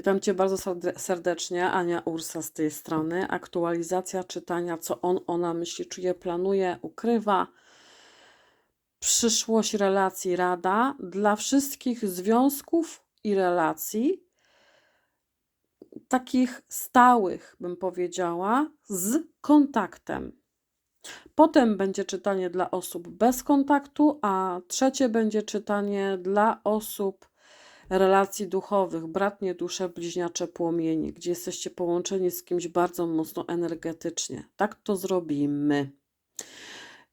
Witam Cię bardzo serde- serdecznie. Ania Ursa z tej strony. Aktualizacja czytania, co on, ona myśli, czuje, planuje, ukrywa. Przyszłość relacji rada dla wszystkich związków i relacji, takich stałych, bym powiedziała, z kontaktem. Potem będzie czytanie dla osób bez kontaktu, a trzecie będzie czytanie dla osób relacji duchowych, bratnie dusze, bliźniacze płomienie, gdzie jesteście połączeni z kimś bardzo mocno energetycznie. Tak to zrobimy.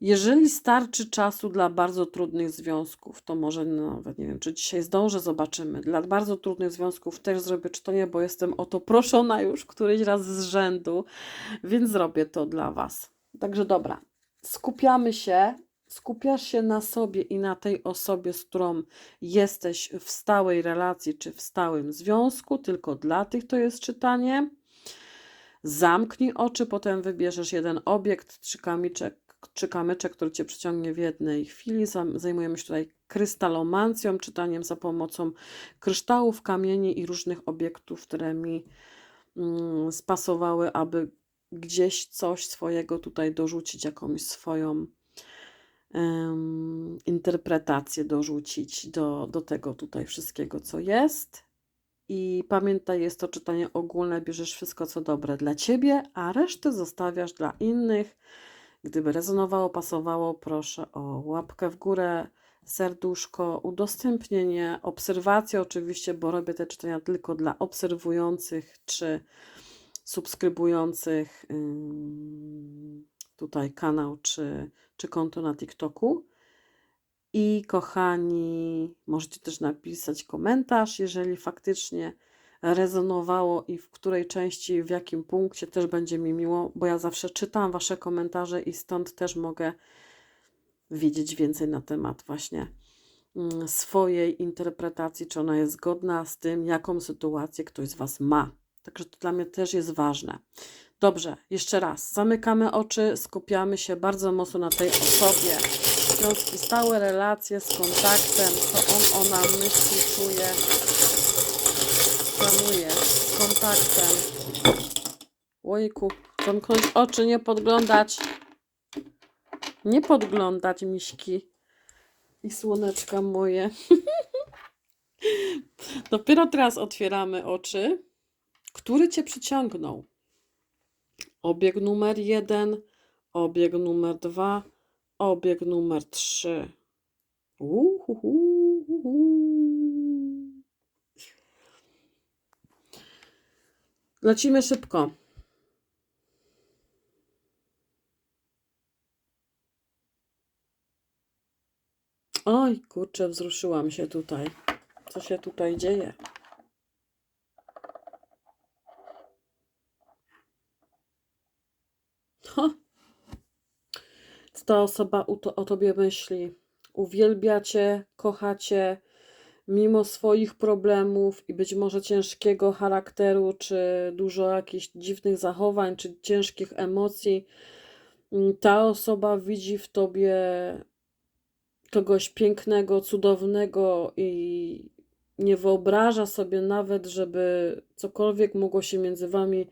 Jeżeli starczy czasu dla bardzo trudnych związków, to może nawet nie wiem, czy dzisiaj zdążę, zobaczymy. Dla bardzo trudnych związków też zrobię czytanie, bo jestem o to proszona już któryś raz z rzędu, więc zrobię to dla Was. Także dobra, skupiamy się, skupiasz się na sobie i na tej osobie, z którą jesteś w stałej relacji czy w stałym związku, tylko dla tych to jest czytanie. Zamknij oczy, potem wybierzesz jeden obiekt, trzy kamyczek, trzy kamyczek, który Cię przyciągnie w jednej chwili. Zajmujemy się tutaj krystalomancją, czytaniem za pomocą kryształów, kamieni i różnych obiektów, które mi mm, spasowały, aby gdzieś coś swojego tutaj dorzucić, jakąś swoją em, interpretację dorzucić do, do tego tutaj wszystkiego, co jest. I pamiętaj, jest to czytanie ogólne, bierzesz wszystko, co dobre dla ciebie, a resztę zostawiasz dla innych. Gdyby rezonowało, pasowało, proszę o łapkę w górę, serduszko, udostępnienie, obserwację oczywiście, bo robię te czytania tylko dla obserwujących czy subskrybujących ym, tutaj kanał czy, czy konto na TikToku. I kochani, możecie też napisać komentarz, jeżeli faktycznie rezonowało i w której części, w jakim punkcie też będzie mi miło, bo ja zawsze czytam Wasze komentarze i stąd też mogę wiedzieć więcej na temat właśnie mm, swojej interpretacji, czy ona jest zgodna z tym, jaką sytuację ktoś z Was ma. Także to dla mnie też jest ważne. Dobrze, jeszcze raz. Zamykamy oczy, skupiamy się bardzo mocno na tej osobie. Związki stałe, relacje z kontaktem, co on, ona myśli, czuje, planuje z kontaktem. Ojku, zamknąć oczy, nie podglądać. Nie podglądać, miśki i słoneczka moje. Dopiero teraz otwieramy oczy. Który cię przyciągnął? Obieg numer jeden, obieg numer dwa, obieg numer trzy. Uhuhu. Lecimy szybko. Oj, kurczę, wzruszyłam się tutaj. Co się tutaj dzieje? Ha. Co ta osoba to, o tobie myśli? Uwielbia cię, kocha cię, mimo swoich problemów i być może ciężkiego charakteru, czy dużo jakichś dziwnych zachowań, czy ciężkich emocji. mm, Ta osoba widzi w tobie kogoś pięknego, cudownego i nie wyobraża sobie nawet, żeby cokolwiek mogło się między wami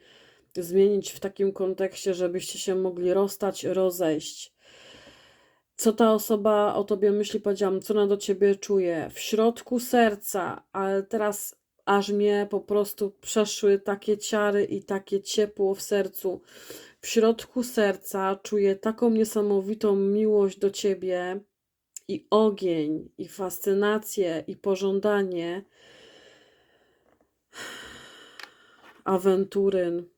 zmienić w takim kontekście, żebyście się mogli rozstać, rozejść. Co ta osoba o tobie myśli, powiedziałam, co ona do ciebie czuje w środku serca, ale teraz aż mnie po prostu przeszły takie ciary i takie ciepło w sercu. W środku serca czuję taką niesamowitą miłość do ciebie i ogień, i fascynację, i pożądanie awenturyn.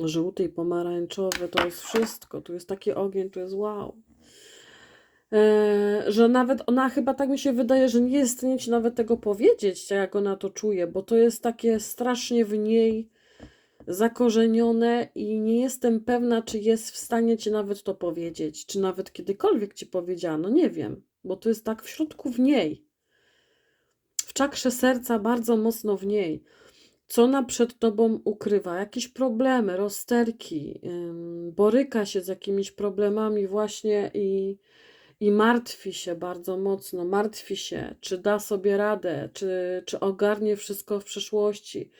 Żółty i pomarańczowy to jest wszystko. Tu jest taki ogień, tu jest wow. E, że nawet ona chyba tak mi się wydaje, że nie jest ci nawet tego powiedzieć, jak ona to czuje, bo to jest takie strasznie w niej zakorzenione i nie jestem pewna, czy jest w stanie ci nawet to powiedzieć, czy nawet kiedykolwiek ci powiedziano, nie wiem, bo to jest tak w środku w niej. W czakrze serca bardzo mocno w niej. Co ona przed tobą ukrywa? Jakieś problemy, rozterki, boryka się z jakimiś problemami właśnie i, i martwi się bardzo mocno, martwi się, czy da sobie radę, czy, czy ogarnie wszystko w przyszłości,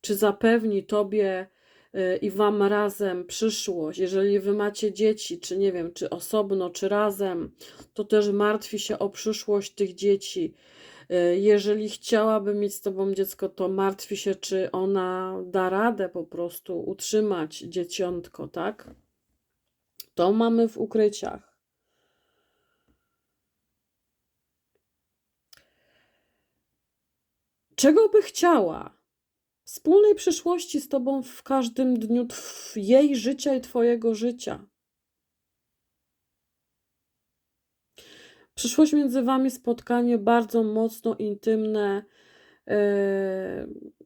czy zapewni tobie y, i wam razem przyszłość. Jeżeli wy macie dzieci, czy nie wiem, czy osobno, czy razem, to też martwi się o przyszłość tych dzieci. Y, Jeżeli chciałaby mieć z tobą dziecko, to martwi się, czy ona da radę po prostu utrzymać dzieciątko, tak? To mamy w ukryciach. Czego by chciała? Wspólnej przyszłości z tobą w każdym dniu jej życia i twojego życia. Przyszłość między wami spotkanie bardzo mocno intymne. Yy,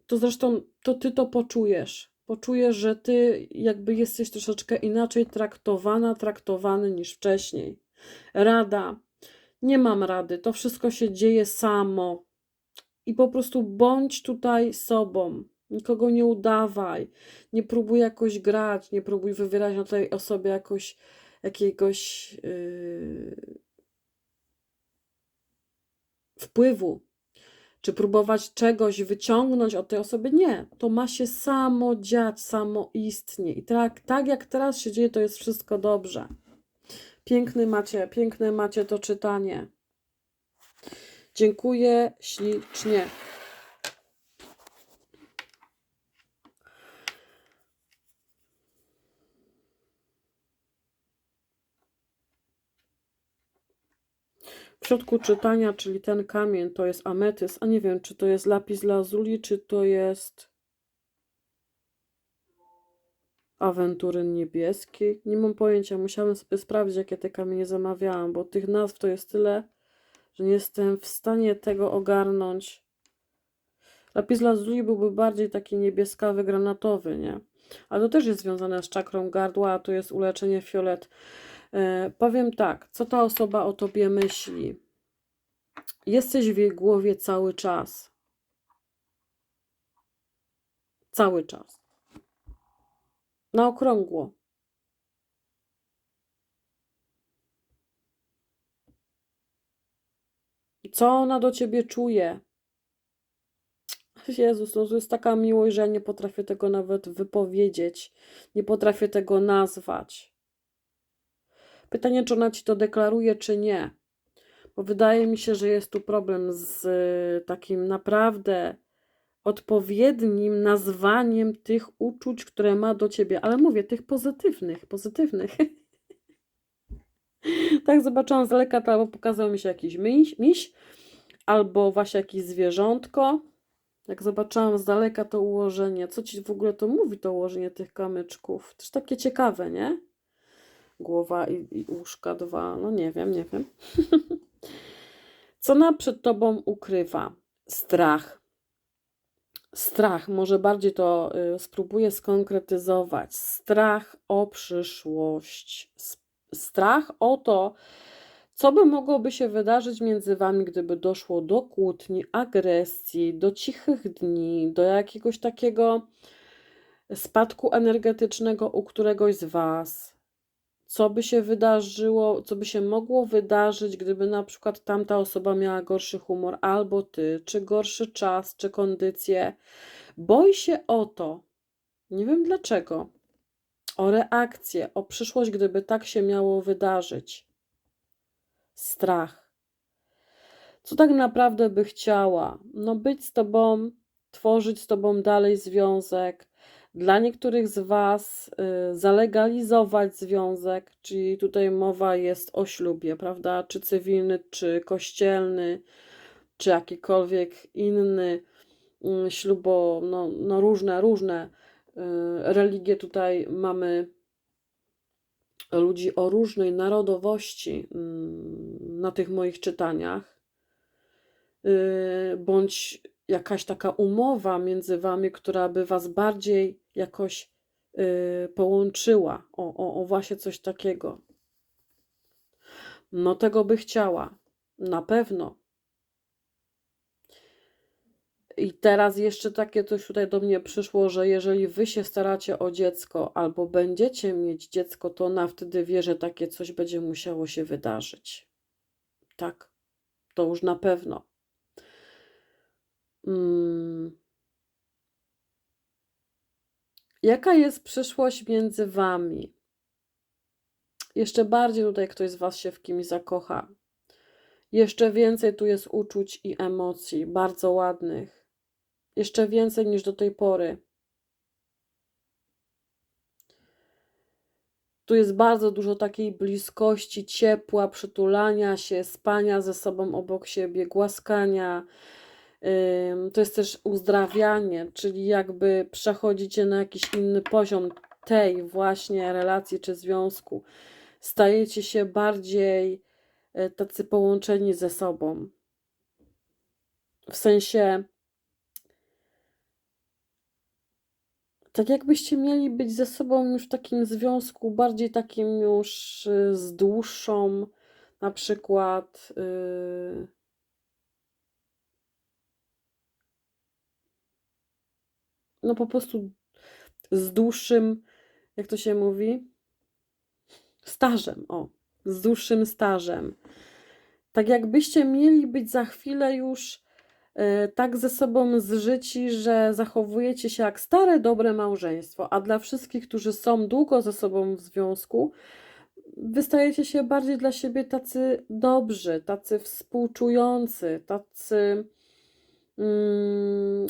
To zresztą to ty to poczujesz. Poczujesz, że ty jakby jesteś troszeczkę inaczej traktowana, traktowany niż wcześniej. Rada. Nie mam rady. To wszystko się dzieje samo. I po prostu bądź tutaj sobą. Nikogo nie udawaj. Nie próbuj jakoś grać. Nie próbuj wywierać na tej osobie jakoś, jakiegoś yy, wpływu, czy próbować czegoś wyciągnąć od tej osoby. Nie, to ma się samo dziać, samo istnie. I tak, tak jak teraz się dzieje, to jest wszystko dobrze. Piękny macie, piękne macie to czytanie. Dziękuję ślicznie. Środku czytania, czyli ten kamień, to jest ametys, a nie wiem, czy to jest lapis lazuli, czy to jest awenturyn niebieski. Nie mam pojęcia, musiałem sobie sprawdzić, jakie te kamienie zamawiałam, bo tych nazw to jest tyle, że nie jestem w stanie tego ogarnąć. Lapis lazuli byłby bardziej taki niebieskawy, granatowy, nie? Ale to też jest związane z czakrą gardła, a tu jest uleczenie fiolet. E, powiem tak, co ta osoba o tobie myśli? Jesteś w jej głowie cały czas. Cały czas. Na okrągło. Co ona do ciebie czuje? Jezus, no to jest taka miłość, że ja nie potrafię tego nawet wypowiedzieć. Nie potrafię tego nazwać. Pytanie, czy ona ci to deklaruje, czy nie. Bo wydaje mi się, że jest tu problem z y, takim naprawdę odpowiednim nazwaniem tych uczuć, które ma do ciebie. Ale mówię, tych pozytywnych, pozytywnych. tak zobaczyłam z daleka, to albo pokazał mi się jakiś miś, miś, albo właśnie jakieś zwierzątko. Jak zobaczyłam z daleka to ułożenie, co ci w ogóle to mówi, to ułożenie tych kamyczków? Też takie ciekawe, nie? Głowa i, i uszka dwa, no nie wiem, nie wiem. Co ona przed tobą ukrywa? Strach. Strach, może bardziej to y, spróbuję skonkretyzować. Strach o przyszłość. Strach o to, co by mogłoby się wydarzyć między wami, gdyby doszło do kłótni, agresji, do cichych dni, do jakiegoś takiego spadku energetycznego u któregoś z was? Co by się wydarzyło, co by się mogło wydarzyć, gdyby na przykład tamta osoba miała gorszy humor, albo ty, czy gorszy czas, czy kondycję? Boi się o to, nie wiem dlaczego, o reakcję, o przyszłość, gdyby tak się miało wydarzyć. Strach. Co tak naprawdę by chciała? No, być z tobą, tworzyć z tobą dalej związek. Dla niektórych z Was y, zalegalizować związek, czyli tutaj mowa jest o ślubie, prawda? Czy cywilny, czy kościelny, czy jakikolwiek inny y, ślubo, no, no różne, różne y, religie tutaj mamy ludzi o różnej narodowości mm, na tych moich czytaniach, bądź jakaś taka umowa między wami, która by was bardziej jakoś y, połączyła. O, o, o właśnie coś takiego. No tego by chciała. Na pewno. I teraz jeszcze takie coś tutaj do mnie przyszło, że jeżeli wy się staracie o dziecko albo będziecie mieć dziecko, to ona wtedy wie, że takie coś będzie musiało się wydarzyć. Tak, to już na pewno. Mm. Jaka jest przyszłość między wami? Jeszcze bardziej tutaj ktoś z was się w kimś zakocha. Jeszcze więcej tu jest uczuć i emocji, bardzo ładnych. Jeszcze więcej niż do tej pory. Tu jest bardzo dużo takiej bliskości, ciepła, przytulania się, spania ze sobą obok siebie, głaskania. To jest też uzdrawianie, czyli jakby przechodzicie na jakiś inny poziom tej właśnie relacji czy związku. Stajecie się bardziej e, tacy połączeni ze sobą. W sensie, tak jakbyście mieli być ze sobą już w takim związku, bardziej takim już y, z dłuższą, na przykład. y, no po prostu z dłuższym, jak to się mówi? Stażem, o, z dłuższym stażem. Tak jakbyście mieli być za chwilę już e, tak ze sobą zżyci, że zachowujecie się jak stare, dobre małżeństwo, a dla wszystkich, którzy są długo ze sobą w związku, wy stajecie się bardziej dla siebie tacy dobrzy, tacy współczujący, tacy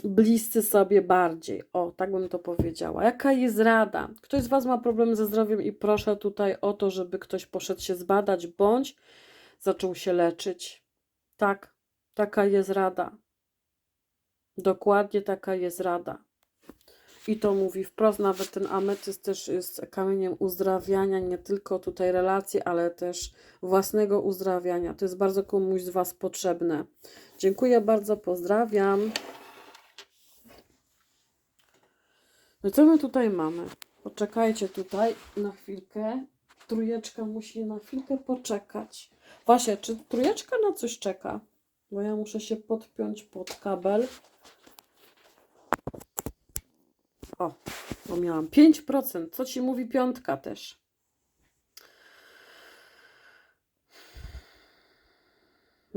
bliscy sobie bardziej. O, tak bym to powiedziała. Jaka jest rada? Ktoś z Was ma problem ze zdrowiem i proszę tutaj o to, żeby ktoś poszedł się zbadać bądź zaczął się leczyć. Tak, taka jest rada. Dokładnie taka jest rada. I to mówi wprost, nawet ten ametyst też jest kamieniem uzdrawiania, nie tylko tutaj relacji, ale też własnego uzdrawiania. To jest bardzo komuś z Was potrzebne. Dziękuję bardzo, pozdrawiam. No co my tutaj mamy? Poczekajcie tutaj na chwilkę. Trójeczka musi na chwilkę poczekać. Właśnie, czy trójeczka na coś czeka? Bo ja muszę się podpiąć pod kabel. O, bo miałam 5%. Co ci mówi piątka też?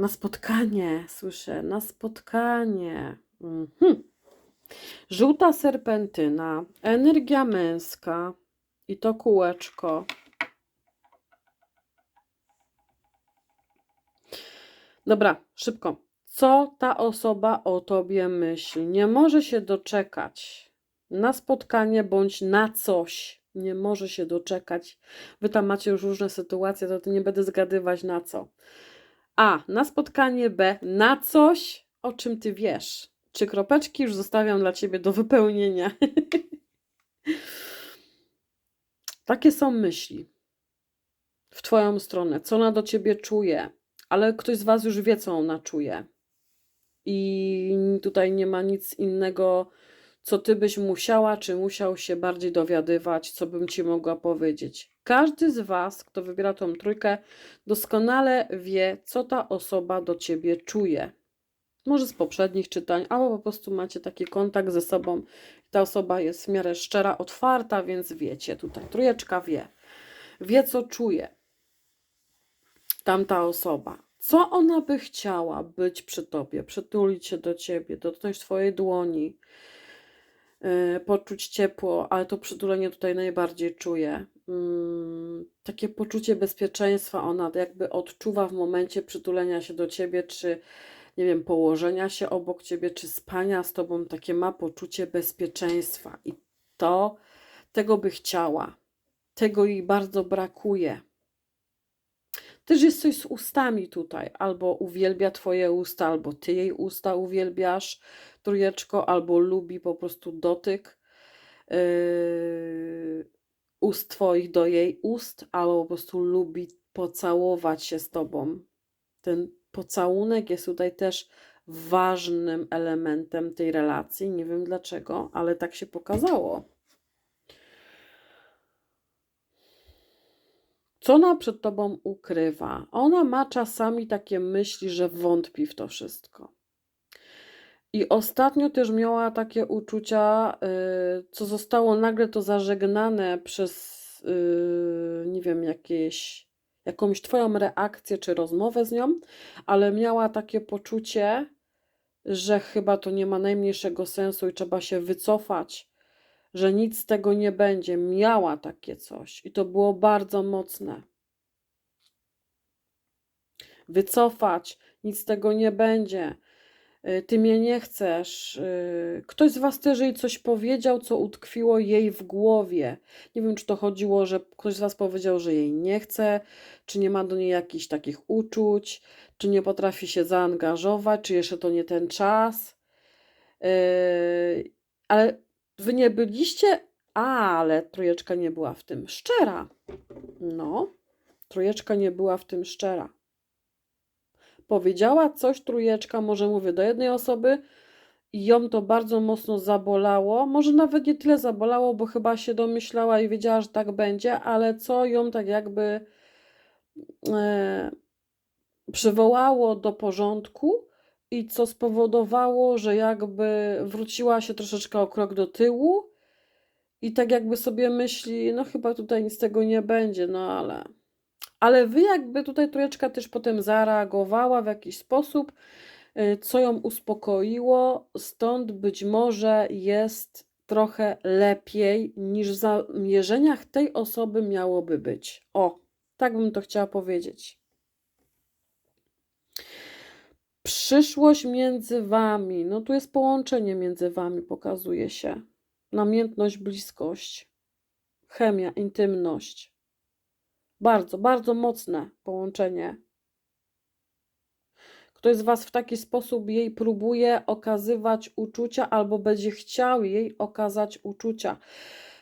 Na spotkanie, słyszę, na spotkanie. Mhm. Żółta serpentyna, energia męska i to kółeczko. Dobra, szybko. Co ta osoba o tobie myśli? Nie może się doczekać na spotkanie bądź na coś. Nie może się doczekać. Wy tam macie już różne sytuacje, to, nie będę zgadywać na co. A. Na spotkanie. B. Na coś, o czym ty wiesz. Czy kropeczki już zostawiam dla ciebie do wypełnienia? Takie są myśli w twoją stronę. Co ona do ciebie czuje? Ale ktoś z was już wie, co ona czuje. I tutaj nie ma nic innego, co ty byś musiała, czy musiał się bardziej dowiadywać, co bym ci mogła powiedzieć. Każdy z was, kto wybiera tą trójkę, doskonale wie, co ta osoba do ciebie czuje. Może z poprzednich czytań, albo po prostu macie taki kontakt ze sobą. Ta osoba jest w miarę szczera, otwarta, więc wiecie, tutaj trójeczka wie. Wie, co czuje tamta osoba. Co ona by chciała być przy tobie, przytulić się do ciebie, dotknąć twojej dłoni, poczuć ciepło, ale to przytulenie tutaj najbardziej czuję. Yy, takie poczucie bezpieczeństwa ona jakby odczuwa w momencie przytulenia się do ciebie, czy nie wiem, położenia się obok ciebie, czy spania z tobą, takie ma poczucie bezpieczeństwa. I to, tego by chciała. Tego jej bardzo brakuje. Też jest coś z ustami tutaj. Albo uwielbia twoje usta, albo ty jej usta uwielbiasz, trójeczko, albo lubi po prostu dotyk yy, ust twoich do jej ust, albo po prostu lubi pocałować się z tobą. Ten pocałunek jest tutaj też ważnym elementem tej relacji. Nie wiem dlaczego, ale tak się pokazało. Co ona przed tobą ukrywa? Ona ma czasami takie myśli, że wątpi w to wszystko. I ostatnio też miała takie uczucia, y, co zostało nagle to zażegnane przez, y, nie wiem, jakieś, jakąś Twoją reakcję czy rozmowę z nią, ale miała takie poczucie, że chyba to nie ma najmniejszego sensu i trzeba się wycofać, że nic z tego nie będzie. Miała takie coś i to było bardzo mocne. Wycofać, nic z tego nie będzie. Y, Ty mnie nie chcesz. y, Ktoś z Was też jej coś powiedział, co utkwiło jej w głowie. Nie wiem, czy to chodziło, że ktoś z Was powiedział, że jej nie chce, czy nie ma do niej jakichś takich uczuć, czy nie potrafi się zaangażować, czy jeszcze to nie ten czas. Yy, Ale Wy nie byliście, ale trójeczka nie była w tym szczera. No, trójeczka nie była w tym szczera powiedziała coś trójeczka, może mówię do jednej osoby i ją to bardzo mocno zabolało. Może nawet nie tyle zabolało, bo chyba się domyślała i wiedziała, że tak będzie, ale co ją tak jakby e, przywołało do porządku i co spowodowało, że jakby wróciła się troszeczkę o krok do tyłu i tak jakby sobie myśli, no chyba tutaj nic z tego nie będzie, no ale ale wy jakby tutaj trójeczka też potem zareagowała w jakiś sposób, y, co ją uspokoiło, stąd być może jest trochę lepiej niż w zamierzeniach tej osoby miałoby być. O, tak bym to chciała powiedzieć. Przyszłość między wami. No tu jest połączenie między wami, pokazuje się. Namiętność, bliskość, chemia, intymność. Bardzo, bardzo mocne połączenie. Ktoś z Was w taki sposób jej próbuje okazywać uczucia, albo będzie chciał jej okazać uczucia.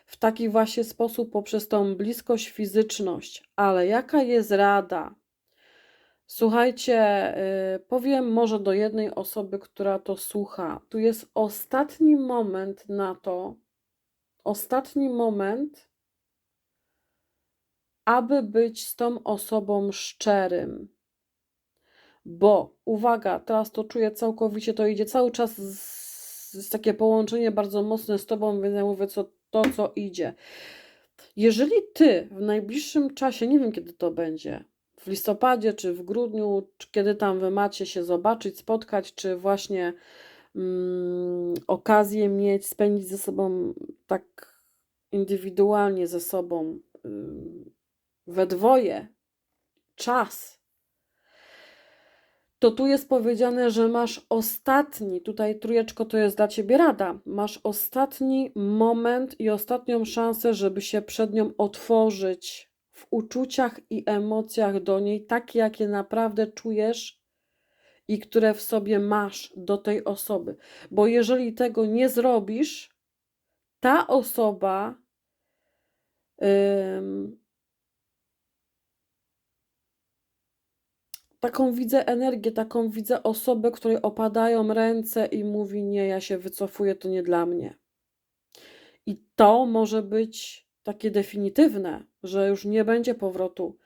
W taki właśnie sposób, poprzez tą bliskość, fizyczność. Ale jaka jest rada? Słuchajcie, yy, powiem może do jednej osoby, która to słucha. Tu jest ostatni moment na to, ostatni moment, aby być z tą osobą szczerym. Bo, uwaga, teraz to czuję całkowicie, to idzie cały czas z, z takie połączenie bardzo mocne z tobą, więc ja mówię co, to, co idzie. Jeżeli ty w najbliższym czasie, nie wiem kiedy to będzie, w listopadzie, czy w grudniu, czy kiedy tam wy macie się zobaczyć, spotkać, czy właśnie mm, okazję mieć, spędzić ze sobą tak indywidualnie ze sobą we dwoje czas, to tu jest powiedziane, że masz ostatni, tutaj trójeczko to jest dla ciebie rada, masz ostatni moment i ostatnią szansę, żeby się przed nią otworzyć w uczuciach i emocjach do niej, takie jakie naprawdę czujesz i które w sobie masz do tej osoby. Bo jeżeli tego nie zrobisz, ta osoba. Yy, taką widzę energię, taką widzę osobę, której opadają ręce i mówi: Nie, ja się wycofuję, to nie dla mnie. I to może być takie definitywne, że już nie będzie powrotu,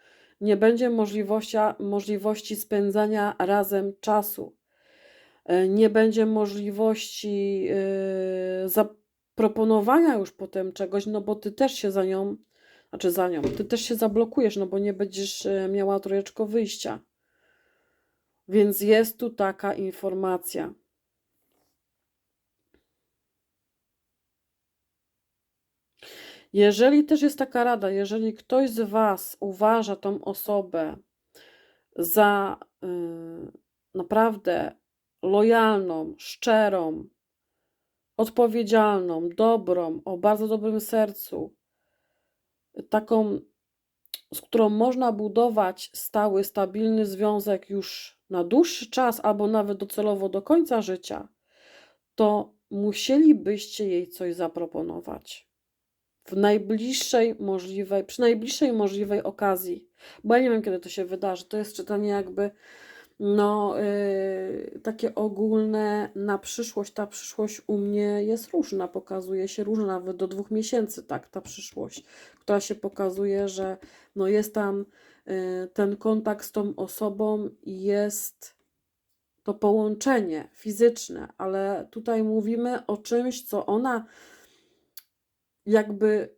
nie będzie możliwości, możliwości spędzania razem czasu, e, nie będzie możliwości yy, zaproponowania już potem czegoś, no bo ty też się za nią, znaczy za nią, ty też się zablokujesz, no bo nie będziesz e, miała trójeczko wyjścia. Więc jest tu taka informacja. Jeżeli też jest taka rada, jeżeli ktoś z Was uważa tą osobę za y, naprawdę lojalną, szczerą, odpowiedzialną, dobrą, o bardzo dobrym sercu, taką, z którą można budować stały, stabilny związek już na dłuższy czas albo nawet docelowo do końca życia, to musielibyście jej coś zaproponować. W najbliższej możliwej, przy najbliższej możliwej okazji. Bo ja nie wiem, kiedy to się wydarzy. To jest czytanie jakby no, yy, takie ogólne na przyszłość. Ta przyszłość u mnie jest różna, pokazuje się różna, nawet do dwóch miesięcy, tak, ta przyszłość, która się pokazuje, że no jest tam Y, ten kontakt z tą osobą jest to połączenie fizyczne, ale tutaj mówimy o czymś, co ona jakby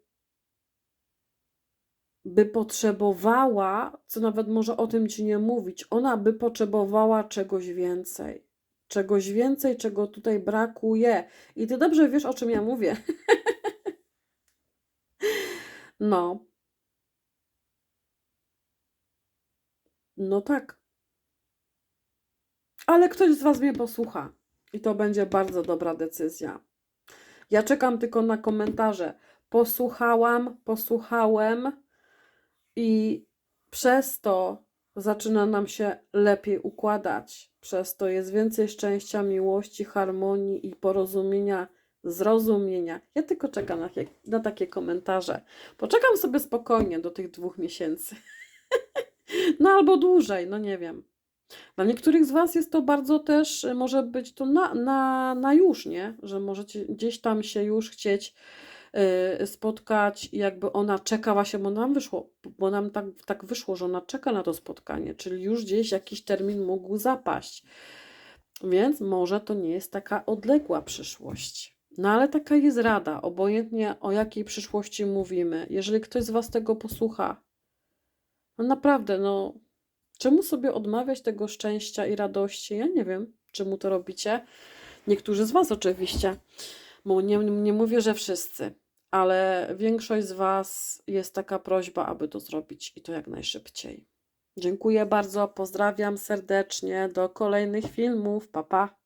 by potrzebowała, co nawet może o tym ci nie mówić, ona by potrzebowała czegoś więcej. Czegoś więcej, czego tutaj brakuje. I ty dobrze wiesz, o czym ja mówię. No. No tak. Ale ktoś z Was mnie posłucha i to będzie bardzo dobra decyzja. Ja czekam tylko na komentarze. Posłuchałam, posłuchałem i przez to zaczyna nam się lepiej układać. Przez to jest więcej szczęścia, miłości, harmonii i porozumienia, zrozumienia. Ja tylko czekam na, na takie komentarze. Poczekam sobie spokojnie do tych dwóch miesięcy. no albo dłużej, no nie wiem. Dla niektórych z Was jest to bardzo też, y, może być to na, na, na już, nie? Że możecie gdzieś tam się już chcieć y, spotkać i jakby ona czeka właśnie, bo nam wyszło, bo nam tak, tak wyszło, że ona czeka na to spotkanie, czyli już gdzieś jakiś termin mógł zapaść. Więc może to nie jest taka odległa przyszłość. No ale taka jest rada, obojętnie o jakiej przyszłości mówimy. Jeżeli ktoś z Was tego posłucha, no naprawdę, no Czemu sobie odmawiać tego szczęścia i radości? Ja nie wiem, czemu to robicie. Niektórzy z Was oczywiście, bo nie, nie mówię, że wszyscy, ale większość z Was jest taka prośba, aby to zrobić i to jak najszybciej. Dziękuję bardzo, pozdrawiam serdecznie, do kolejnych filmów, pa pa.